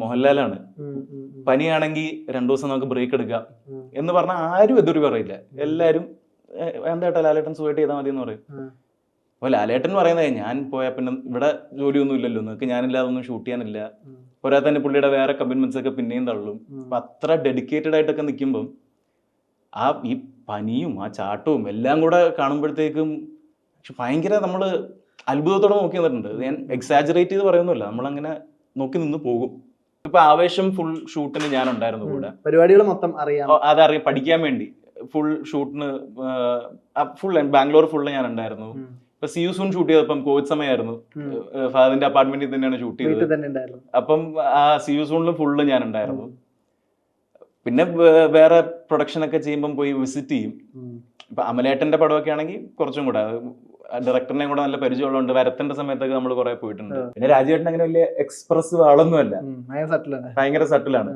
മോഹൻലാലാണ്. പനിയാണെങ്കിൽ രണ്ടു ദിവസം നമുക്ക് ബ്രേക്ക് എടുക്കാം. എന്ന് പറഞ്ഞാൽ ആരും എതിർ പറയില്ല എല്ലാരും "ഏ, എന്താ ലാലേട്ടൻ സുഖമായിട്ട് ചെയ്താൽ മതി എന്ന് പറയും. അപ്പൊ ലാലേട്ടൻ പറയുന്നത് ഞാൻ പോയാൽ പിന്നെ ഇവിടെ ജോലിയൊന്നും ഇല്ലല്ലോ നിങ്ങൾക്ക് ഞാനില്ലാതെ ഒന്നും ഷൂട്ട് ചെയ്യാനില്ല. പോരാ തന്നെ പുള്ളിയുടെ വേറെ കമ്മിറ്റ്മെന്റ്സ് ഒക്കെ പിന്നെയും തള്ളും. അപ്പൊ അത്ര ഡെഡിക്കേറ്റഡ് ആയിട്ടൊക്കെ നിൽക്കുമ്പം ആ ഈ പനിയും ആ ചാട്ടവും എല്ലാം കൂടെ കാണുമ്പോഴത്തേക്കും പക്ഷെ ഭയങ്കര നമ്മൾ അത്ഭുതത്തോടെ നോക്കി നിന്നിട്ടുണ്ട് ഞാൻ എക്സാജറേറ്റ് ചെയ്ത് പറയുന്നില്ല നമ്മളങ്ങനെ നോക്കി നിന്ന് പോകും ഇപ്പൊ ആവേശം ഫുൾ ഷൂട്ടിന് ഞാൻ ഉണ്ടായിരുന്നു കൂടെ പരിപാടികൾ മൊത്തം അറിയാം. അതറിയാം പഠിക്കാൻ വേണ്ടി. ഫുൾ ഷൂട്ടിന് ഫുൾ ബാംഗ്ലൂർ ഫുള്ള് ഞാൻ ഉണ്ടായിരുന്നു. ഇപ്പൊ സി യു സൂൺ ഷൂട്ട് ചെയ്തപ്പം കോവിഡ് സമയമായിരുന്നു. ഫാദറിന്റെ അപ്പാർട്ട്മെന്റിൽ തന്നെയാണ് ഷൂട്ട് ചെയ്തത്. അപ്പം ആ സി യു സൂണിലും ഫുള്ള് ഞാൻ ഉണ്ടായിരുന്നു പിന്നെ വേറെ പ്രൊഡക്ഷൻ ഒക്കെ ചെയ്യുമ്പോൾ പോയി വിസിറ്റ് ചെയ്യും. ഇപ്പൊ അമലേട്ടന്റെ പടമൊക്കെ ആണെങ്കിൽ കുറച്ചും കൂടെ. ഡയറക്ടറിനെ കൂടെ നല്ല പരിചയമുള്ളതുകൊണ്ട് വരത്തിന്റെ സമയത്തൊക്കെ നമ്മൾ കുറെ പോയിട്ടുണ്ട്. പിന്നെ രാജേട്ടൻ അങ്ങനെ വലിയ എക്സ്പ്രസ് ആളൊന്നുമല്ല. ഭയങ്കര ഭയങ്കര സട്ടിലാണ്.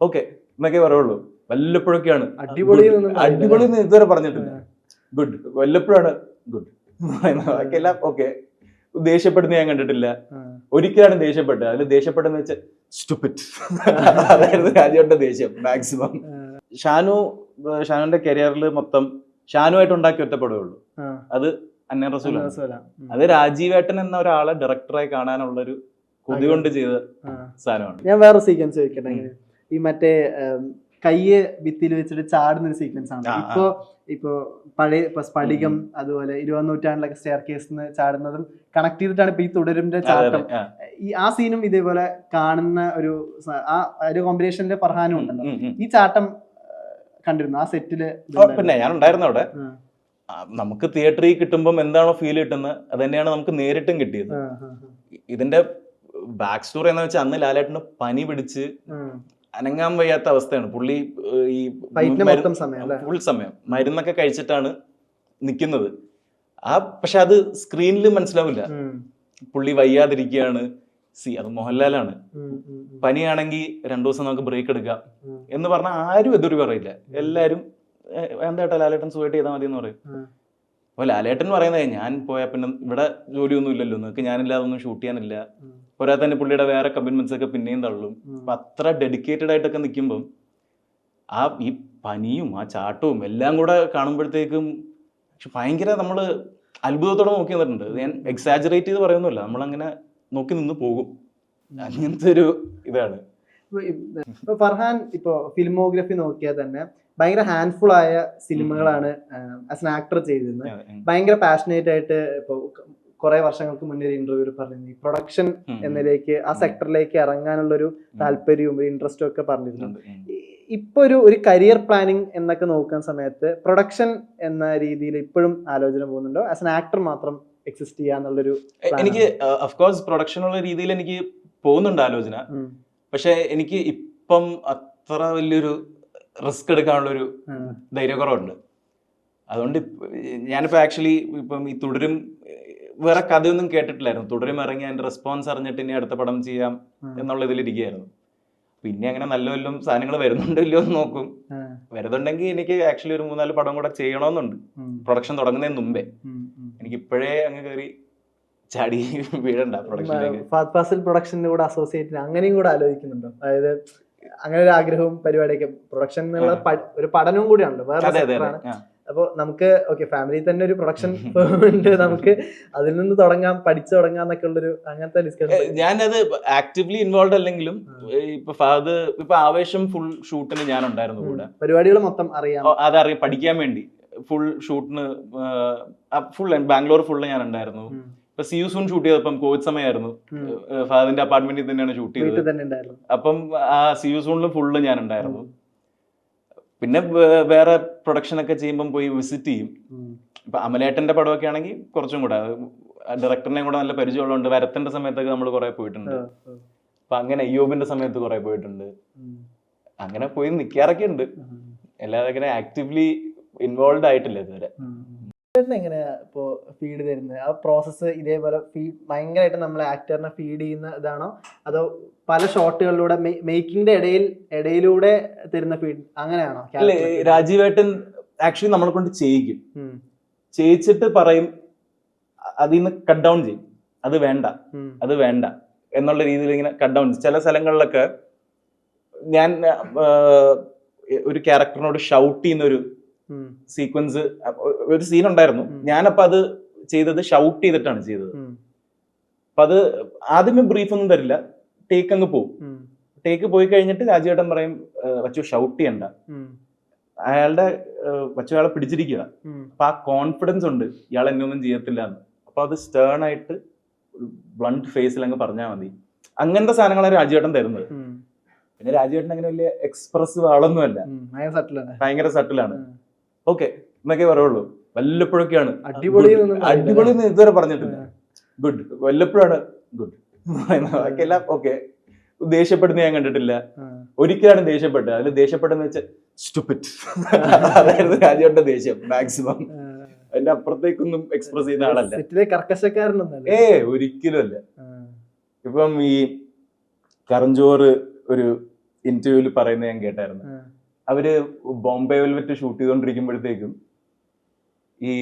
ഓക്കെ എന്നൊക്കെ പറയുള്ളൂ. വല്ലപ്പോഴൊക്കെയാണ് അടിപൊളി good. അടിപൊളി എന്ന് ഇതുവരെ പറഞ്ഞിട്ടില്ല. ഗുഡ് വല്ലപ്പോഴാണ് ഗുഡ് ബാക്കിയെല്ലാം ഓക്കെ ദേഷ്യപ്പെടുന്ന ഞാൻ കണ്ടിട്ടില്ല. ഒരിക്കലാണ് ദേഷ്യപ്പെട്ടത് അതിൽ ദേഷ്യപ്പെട്ടെന്ന് വെച്ചാൽ സ്റ്റുപ്പിറ്റ് അതായിരുന്നു രാജുവിന്റെ ദേഷ്യം മാക്സിമം ഷാനു ഷാനുവിന്റെ കരിയറിൽ മൊത്തം ഷാനുമായിട്ട് ഉണ്ടാക്കി ഒറ്റപ്പെടുകയുള്ളൂ അത് അന്നൻ റസൂലാണ്. അത് രാജീവേട്ടൻ എന്ന ഒരാളെ ഡയറക്ടറായി കാണാനുള്ളൊരു കൊതി കൊണ്ട് ചെയ്ത. സാധനമാണ്. ഞാൻ വേറെ സീക്വൻസ് ചോദിക്കട്ടെ ഈ മറ്റേ കയ്യ് ഭിത്തിയിൽ വെച്ചിട്ട് ചാടുന്ന ഒരു സീക്വൻസ് ആണ്. ഇപ്പോ ഇപ്പോ പഴയ ഇപ്പൊ സ്ഫടികം അതുപോലെ ഇരുപത് നൂറ്റാണ്ടിലൊക്കെ സ്റ്റെയർ കേസ് ചാടുന്നതും കണക്ട് ചെയ്തിട്ടാണ് ഇപ്പൊ ഈ തുടരുന്ന ചാട്ടം. ഈ ആ സീനും ഇതേപോലെ കാണുന്ന ഒരു ആ ഒരു കോമ്പിനേഷന്റെ ഫർഹാനും ഉണ്ടല്ലോ. ഈ ചാട്ടം കണ്ടിരുന്നു? ആ സെറ്റിൽ പിന്നെ ഞാൻ ഉണ്ടായിരുന്നു അവിടെ നമുക്ക് തിയേറ്ററിൽ കിട്ടുമ്പോൾ എന്താണോ ഫീൽ കിട്ടുന്നത് അത് തന്നെയാണ് നമുക്ക് നേരിട്ടും കിട്ടിയത്. ഇതിന്റെ ബാക്ക് സ്റ്റോറി എന്ന് വെച്ചാൽ അന്ന് ലാലേട്ടന് പനി പിടിച്ച് അനങ്ങാൻ വയ്യാത്ത അവസ്ഥയാണ്. പുള്ളി ഈ ഫുൾ സമയം മരുന്നൊക്കെ കഴിച്ചിട്ടാണ് നിൽക്കുന്നത് ആ പക്ഷെ അത് സ്ക്രീനിൽ മനസ്സിലാവില്ല. പുള്ളി വയ്യാതിരിക്കുകയാണ് സി അത് മോഹൻലാലാണ്. പനിയാണെങ്കിൽ രണ്ടു ദിവസം നമുക്ക് ബ്രേക്ക് എടുക്കാം എന്ന് പറഞ്ഞാൽ ആരും എതിർ പറയില്ല. എല്ലാരും "ഏ, എന്താ ലാലേട്ടൻ സുഖമായിട്ട് ചെയ്താൽ മതി എന്ന് പറയും. അപ്പൊ ലാലേട്ടൻ പറയുന്നത് ഞാൻ പോയാൽ പിന്നെ ഇവിടെ ജോലിയൊന്നും ഇല്ലല്ലോ നിങ്ങൾക്ക് ഞാനില്ലാതെ ഒന്നും ഷൂട്ട് ചെയ്യാനില്ല. ഒരാൾ തന്നെ പുള്ളിയുടെ വേറെ കമ്മിറ്റ്മെന്റ്സ് ഒക്കെ പിന്നെയും തള്ളും. അപ്പൊ അത്ര ഡെഡിക്കേറ്റഡ് ആയിട്ടൊക്കെ നിൽക്കുമ്പം ആ ഈ പനിയും ആ ചാട്ടവും എല്ലാം കൂടെ കാണുമ്പോഴത്തേക്കും പക്ഷെ ഭയങ്കര നമ്മൾ അത്ഭുതത്തോടെ നോക്കി നിന്നിട്ടുണ്ട്. ഞാൻ എക്സാജറേറ്റ് ചെയ്ത് പറയുന്നില്ല നമ്മളങ്ങനെ നോക്കി നിന്ന് പോകും. അങ്ങനത്തെ ഒരു ഇതാണ്. ഇപ്പൊ ഫർഹാൻ ഇപ്പോ ഫിലിമോഗ്രഫി നോക്കിയാൽ തന്നെ ഭയങ്കര ഹാൻഡ്ഫുൾ ആയ സിനിമകളാണ് ആസ് എൻ ആക്ടർ ചെയ്തിരുന്നത്. ഭയങ്കര പാഷനേറ്റ് ആയിട്ട് ഇപ്പൊ കുറെ വർഷങ്ങൾക്ക് മുന്നേ ഒരു ഇന്റർവ്യൂവിൽ ഈ പ്രൊഡക്ഷൻ എന്നതിലേക്ക് ആ സെക്ടറിലേക്ക് ഇറങ്ങാനുള്ള ഒരു. താല്പര്യവും ഒരു ഇൻട്രസ്റ്റും ഒക്കെ പറഞ്ഞിരുന്നു. ഇപ്പൊ ഒരു ഒരു കരിയർ പ്ലാനിങ് എന്നൊക്കെ നോക്കുന്ന സമയത്ത് പ്രൊഡക്ഷൻ എന്ന രീതിയിൽ ഇപ്പോഴും ആലോചന പോകുന്നുണ്ടോ? ആസ് എൻ ആക്ടർ മാത്രം എക്സിസ്റ്റ് ചെയ്യാന്നുള്ളൊരു എനിക്ക് അഫ്കോഴ്സ് പ്രൊഡക്ഷനുള്ള രീതിയിൽ എനിക്ക് പോകുന്നുണ്ട് ആലോചന. പക്ഷെ എനിക്ക് ഇപ്പം അത്ര വലിയൊരു റിസ്ക് എടുക്കാനുള്ളൊരു. ധൈര്യക്കുറവുണ്ട് അതുകൊണ്ട് ഞാനിപ്പോൾ ഞാനിപ്പോ ആക്ച്വലി ഇപ്പം ഈ തുടരും വേറെ കഥയൊന്നും കേട്ടിട്ടില്ലായിരുന്നു തുടരും ഇറങ്ങി അതിന്റെ റെസ്പോൺസ് അറിഞ്ഞിട്ട് ഇനി അടുത്ത പടം ചെയ്യാം. എന്നുള്ള ഇതിലിരിക്കുകയായിരുന്നു പിന്നെ അങ്ങനെ നല്ല വല്ലതും സാധനങ്ങൾ വരുന്നുണ്ടോ ഇല്ലയോ എന്ന് നോക്കും. വരുന്നുണ്ടെങ്കിൽ എനിക്ക് ആക്ച്വലി ഒരു മൂന്നാൽ പടം കൂടെ ചെയ്യണമെന്നുണ്ട് പ്രൊഡക്ഷൻ തുടങ്ങുന്നതിന് മുമ്പേ. എനിക്ക് ഇപ്പോഴേ അങ്ങ് കയറി ചാടി വീഴണ്ട പ്രൊഡക്ഷൻ പ്രൊഡക്ഷന്റെ കൂടെ അസോസിയേറ്റ് അങ്ങനെയും കൂടെ ആലോചിക്കുന്നുണ്ടോ? അതായത് അങ്ങനെ ഒരു ആഗ്രഹവും പരിപാടിയൊക്കെ പ്രൊഡക്ഷൻ എന്നുള്ള ഒരു പഠനവും കൂടിയാണല്ലോ വേറെ അതെ അതെ sector അതെ. ആണ് ആ. അപ്പൊ നമുക്ക് ഓക്കെ ഫാമിലി തന്നെ ഒരു പ്രൊഡക്ഷൻ ഉണ്ട് നമുക്ക് അതിൽ നിന്ന് തുടങ്ങാം പഠിച്ചു തുടങ്ങാം എന്നൊക്കെ ഉള്ളൊരു അങ്ങനത്തെ ഡിസ്കഷൻ ഞാനത് ആക്റ്റീവ്ലി ഇൻവോൾവ് അല്ലെങ്കിലും ഇപ്പൊ ഫാദ് ഇപ്പൊ ആവേശം ഫുൾ ഷൂട്ടിന് ഞാൻ ഉണ്ടായിരുന്നു കൂടെ. പരിപാടികൾ മൊത്തം അറിയാം. അതറിയാം പഠിക്കാൻ വേണ്ടി. ഫുൾ ഷൂട്ടിന് ഫുൾ ബാംഗ്ലൂർ ഫുള്ള് ഞാൻ ഉണ്ടായിരുന്നു. ഇപ്പൊ സി യു സൂൺ ഷൂട്ട് ചെയ്തപ്പം കോവിഡ് സമയമായിരുന്നു ഫാദറിന്റെ ഫാദിന്റെ അപ്പാർട്ട്മെന്റിൽ തന്നെയാണ് ഷൂട്ട് ചെയ്തത്. അപ്പം ആ സി യു സൂണിലും ഫുള്ള് ഞാൻ ഉണ്ടായിരുന്നു പിന്നെ വേറെ പ്രൊഡക്ഷൻ ഒക്കെ ചെയ്യുമ്പോൾ പോയി വിസിറ്റ് ചെയ്യും. ഇപ്പൊ അമലേട്ടന്റെ പടമൊക്കെ ആണെങ്കിൽ കുറച്ചും കൂടെ ഡയറക്ടറിനെ കൂടെ നല്ല പരിചയമുള്ളതുകൊണ്ട് വരത്തിന്റെ സമയത്തൊക്കെ നമ്മൾ കുറെ പോയിട്ടുണ്ട്. അപ്പൊ അങ്ങനെ അയ്യോബിന്റെ സമയത്ത് കുറെ പോയിട്ടുണ്ട്. അങ്ങനെ പോയി നിൽക്കാറൊക്കെ ഉണ്ട്. അല്ലാതെ അങ്ങനെ ആക്റ്റീവ്ലി ഇൻവോൾവ് ആയിട്ടില്ല ഇതുവരെ. എങ്ങനെയാ ഇപ്പോ ഫീഡ് തരുന്നത്? ആ പ്രോസസ്സ് ഇതേപോലെ ഫീഡ് ഭയങ്കരമായിട്ട് നമ്മൾ ആക്ടറിനെ ഫീഡ് ചെയ്യുന്ന ഇതാണോ? അതോ പല ഷോട്ടുകളിലൂടെ മേക്കിംഗിന്റെ ഇടയിൽ ഇടയിലൂടെ തരുന്ന ഫീഡ് അങ്ങനെയാണോ അല്ല രാജീവേട്ടൻ ആക്ച്വലി നമ്മളെ കൊണ്ട് ചെയ്യിക്കും. ചെയ്യിച്ചിട്ട് പറയും അതിൽ നിന്ന് കട്ട് ഡൗൺ ചെയ്യും. അത് വേണ്ട. അത് വേണ്ട. എന്നുള്ള രീതിയിൽ ഇങ്ങനെ കട്ട് ഡൗൺ ചില സ്ഥലങ്ങളിലൊക്കെ ഞാൻ ഒരു ക്യാരക്ടറിനോട് ഷൗട്ട് ചെയ്യുന്ന ഒരു സീക്വൻസ് ഒരു സീൻ ഉണ്ടായിരുന്നു ഉം. ഞാനപ്പോ അത് ചെയ്തത് ഷൗട്ട് ചെയ്തിട്ടാണ് ചെയ്തത്. അപ്പൊ അത് ആദ്യമേ ബ്രീഫ് ഒന്നും തരില്ല. ടേക്ക് അങ്ങ് പോകും ടേക്ക് പോയി കഴിഞ്ഞിട്ട് രാജുവേട്ടൻ പറയും "ഏഹ് വച്ചു ഷൗട്ട് ചെയ്യണ്ട. അയാളുടെ വച്ചു അയാളെ പിടിച്ചിരിക്കുക അപ്പൊ ആ കോൺഫിഡൻസ് ഉണ്ട് ഇയാൾ എന്നൊന്നും ചെയ്യത്തില്ല എന്ന്. അപ്പൊ അത് സ്റ്റേൺ ആയിട്ട് ബ്ലണ്ട് ഫേസിൽ അങ്ങ് പറഞ്ഞാൽ മതി. അങ്ങനത്തെ സാധനങ്ങളാണ് രാജുവേട്ടൻ തരുന്നത്. പിന്നെ രാജുവേട്ടൻ അങ്ങനെ വലിയ എക്സ്പ്രസീവ് ആളൊന്നുമല്ല. ഭയങ്കര സട്ടിലാണ് ഓക്കെ എന്നൊക്കെ പറയുള്ളൂ. വല്ലപ്പോഴൊക്കെയാണ്. അടിപൊളി. അടിപൊളി എന്ന് ഇതുവരെ പറഞ്ഞിട്ടില്ല. ഗുഡ് വല്ലപ്പോഴാണ് ഗുഡ് ബാക്കിയെല്ലാം ഓക്കെ ദേഷ്യപ്പെടുന്ന ഞാൻ കണ്ടിട്ടില്ല. ഒരിക്കലാണ് ദേഷ്യപ്പെട്ടത്. അതിൽ ദേഷ്യപ്പെട്ടെന്ന് വെച്ചാൽ സ്റ്റുപ്പിറ്റ് അതായിരുന്നു രാജ്യോട്ട ദേഷ്യം മാക്സിമം അതിന്റെ അപ്പുറത്തേക്കൊന്നും എക്സ്പ്രസ് ചെയ്യുന്ന ആളല്ല. ഏ ഒരിക്കലും അല്ല. ഇപ്പം ഈ കറഞ്ചോറ് ഒരു ഇന്റർവ്യൂവിൽ പറയുന്നത് ഞാൻ കേട്ടായിരുന്നു. അവർ ബോംബെ വെൽവെറ്റ് ഷൂട്ട് ചെയ്തുകൊണ്ടിരിക്കുമ്പോഴത്തേക്കും ഈ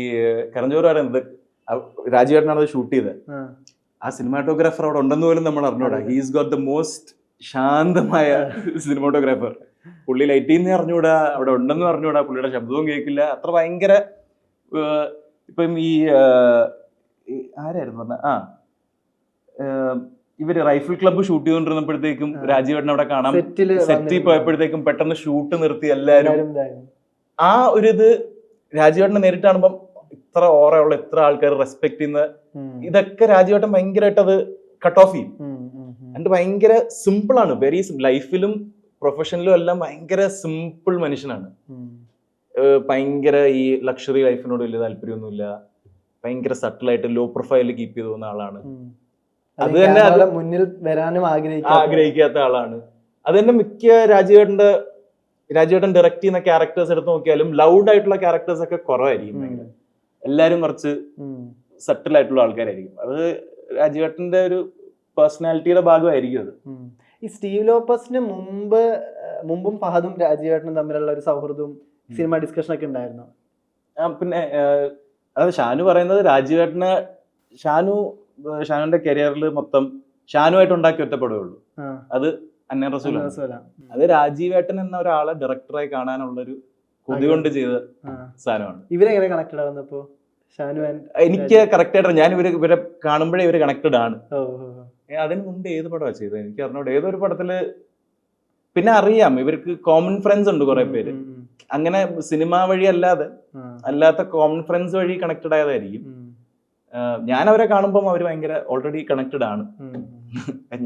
കരഞ്ചോർ പറയുന്നത് രാജീവേട്ടനാണ് അത് ഷൂട്ട് ചെയ്തത് ആ. സിനിമാറ്റോഗ്രാഫർ അവിടെ ഉണ്ടെന്ന് പോലും നമ്മൾ അറിഞ്ഞൂടാ. ഹീസ് ഗോട്ട് ദ മോസ്റ്റ് ശാന്തമായ സിനിമാറ്റോഗ്രാഫർ പുള്ളി ലൈറ്റിൽ നിന്ന് അറിഞ്ഞൂടാ അവിടെ ഉണ്ടെന്ന് അറിഞ്ഞൂടാ. പുള്ളിയുടെ ശബ്ദവും കേൾക്കില്ല. അത്ര ഭയങ്കര ഇപ്പം ഈ ആരായിരുന്നു പറഞ്ഞ ആ ഇവർ റൈഫിൾ ക്ലബ്ബ് ഷൂട്ട് ചെയ്തുകൊണ്ടിരുന്നപ്പോഴത്തേക്കും. രാജീവേട്ടൻ അവിടെ കാണാം. സെറ്റിൽ പോയപ്പോഴത്തേക്കും പെട്ടെന്ന് ഷൂട്ട് നിർത്തി എല്ലാവരും. എല്ലാരും ആ ഒരു ഇത് രാജീവേട്ടനെ നേരിട്ട് കാണുമ്പോൾ ഇത്ര ഓറയുള്ള ഇത്ര ആൾക്കാർ റെസ്പെക്ട് ചെയ്യുന്ന ഇതൊക്കെ രാജീവേട്ടൻ ഭയങ്കരമായിട്ട് അത് കട്ട് ഓഫ് ചെയ്യും. എന്നിട്ട് ഭയങ്കര സിമ്പിൾ ആണ്. വെരി ലൈഫിലും പ്രൊഫഷനിലും എല്ലാം ഭയങ്കര സിമ്പിൾ മനുഷ്യനാണ്. ഭയങ്കര ഈ ലക്ഷറി ലൈഫിനോട് വലിയ താല്പര്യമൊന്നുമില്ല. ഭയങ്കര സട്ടിലായിട്ട് ലോ പ്രൊഫൈൽ കീപ്പ് ചെയ്ത് പോകുന്ന ആളാണ്. അത് തന്നെ മുന്നിൽ വരാനും ആഗ്രഹിക്കും ആഗ്രഹിക്കാത്ത ആളാണ്. അത് തന്നെ മിക്ക രാജുവേട്ടന്റെ രാജുവേട്ടൻ ഡയറക്ട് ചെയ്യുന്ന ക്യാരക്ടേഴ്സ് എടുത്ത് നോക്കിയാലും ലൗഡ് ആയിട്ടുള്ള ക്യാരക്ടേഴ്സ് ഒക്കെ കുറവായിരിക്കും. എല്ലാരും കുറച്ച് സെറ്റിൽ ആയിട്ടുള്ള ആൾക്കാരായിരിക്കും. അത് രാജുവേട്ടന്റെ ഒരു പേഴ്സണാലിറ്റിയുടെ ഭാഗമായിരിക്കും അത്. ഈ സ്റ്റീവ് ലോപ്പസിന് മുമ്പ് മുമ്പും ഫഹദും രാജീവേട്ടനും തമ്മിലുള്ള ഒരു സൗഹൃദവും സിനിമ ഡിസ്കഷൻ ഒക്കെ ഉണ്ടായിരുന്നു? പിന്നെ അതായത് അത് ഷാനു പറയുന്നത് രാജീവേട്ടന് ഷാനു ഷാനുവിന്റെ കരിയറിൽ മൊത്തം ഷാനുമായിട്ട് ഉണ്ടാക്കി ഒറ്റപ്പെടുകയുള്ളൂ. ഉള്ളൂ അത് അന്നേ റസൂലാണ്. അത് രാജീവേട്ടൻ എന്ന ഒരാളെ ഡയറക്ടറായി കാണാനുള്ള ഒരു കൊതി കൊണ്ട് ചെയ്ത സാധനമാണ്. ഇവരെങ്ങനെ കണക്റ്റഡ് ആവുന്നപ്പോ എനിക്ക് കറക്റ്റ് ആയിട്ട് ഞാൻ ഇവർ ഇവരെ കാണുമ്പോഴേ ഇവർ കണക്റ്റഡ് ആണ്. അതിന് മുമ്പ് ഏത് പടമാണ് ചെയ്തത്? എനിക്ക് അറിഞ്ഞോട്. ഏതൊരു പടത്തിൽ പിന്നെ അറിയാം. ഇവർക്ക് കോമൺ ഫ്രണ്ട്സ് ഉണ്ട് കുറെ പേര്. അങ്ങനെ സിനിമ വഴി അല്ലാതെ. അല്ലാത്ത കോമൺ ഫ്രണ്ട്സ് വഴി കണക്റ്റഡ് ആയതായിരിക്കും. ഞാൻ അവരെ കാണുമ്പോൾ അവർ ഭയങ്കര ഓൾറെഡി കണക്റ്റഡ് ആണ്.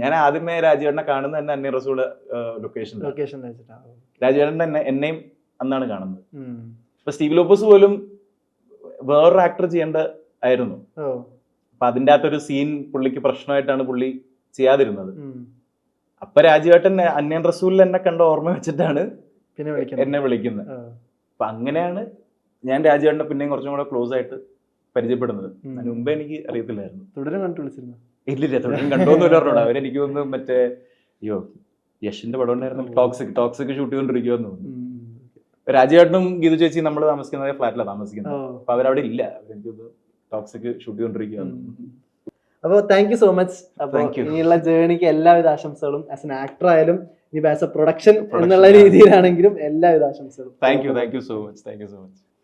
ഞാൻ ആദ്യമേ രാജേട്ടനെ കാണുന്നത് തന്നെ അന്നേ റസൂൾ ലൊക്കേഷൻ ലൊക്കേഷൻ വെച്ചിട്ടാ. തന്നെ എന്നെയും അന്നാണ് കാണുന്നത്. ഇപ്പൊ സ്റ്റീവ് ലോപ്പസ് പോലും വേറൊരു ആക്ടർ ചെയ്യേണ്ട ആയിരുന്നു. അപ്പൊ അതിന്റെ അകത്തൊരു സീൻ പുള്ളിക്ക് പ്രശ്നമായിട്ടാണ് പുള്ളി ചെയ്യാതിരുന്നത്. അപ്പൊ രാജീവേട്ടൻ അന്യൻ റസൂലിൽ എന്നെ കണ്ട ഓർമ്മ വെച്ചിട്ടാണ് പിന്നെ എന്നെ വിളിക്കുന്നത്. അപ്പൊ അങ്ങനെയാണ് ഞാൻ രാജീവേട്ടനെ പിന്നെയും കുറച്ചും കൂടെ ക്ലോസ് ആയിട്ട് പരിചയപ്പെടുന്നത്. അതിന് മുമ്പേ എനിക്ക് അറിയത്തില്ലായിരുന്നു. തുടരും കണ്ടു വിളിച്ചിരുന്നു? ഇല്ലില്ല തുടർന്ന് കണ്ടോന്ന് പറഞ്ഞോടാ അവരെനിക്ക് തോന്നുന്നു മറ്റേ അയ്യോ യഷിന്റെ പടം ഉണ്ടായിരുന്നു. ടോക്സിക് ടോക്സിക് ഷൂട്ട് ചെയ്തോണ്ടിരിക്കുമെന്ന് തോന്നുന്നു. രാജ്യാട്ടും രാജേട്ടനും ഗീതു ചേച്ചി നമ്മൾ താമസിക്കുന്ന ഫ്ലാറ്റിലാണ് താമസിക്കുന്നത്. അപ്പൊ അവരവിടെ ഇല്ല. എനിക്ക് ടോക്സിക് ഷൂട്ട് ചെയ്തോണ്ടിരിക്കുകയാണ് അപ്പോൾ താങ്ക് യു സോ മച്ച് അപ്പോൾ. ഇനിയുള്ള ജേണിക്ക് എല്ലാവിധ ആശംസകളും ആസ് എൻ ആക്ടർ ആയാലും ഇനി ആസ് എ പ്രൊഡക്ഷൻ എന്നുള്ള രീതിയിലാണെങ്കിലും എല്ലാവിധ ആശംസകളും. Thank you thank you so much thank you so much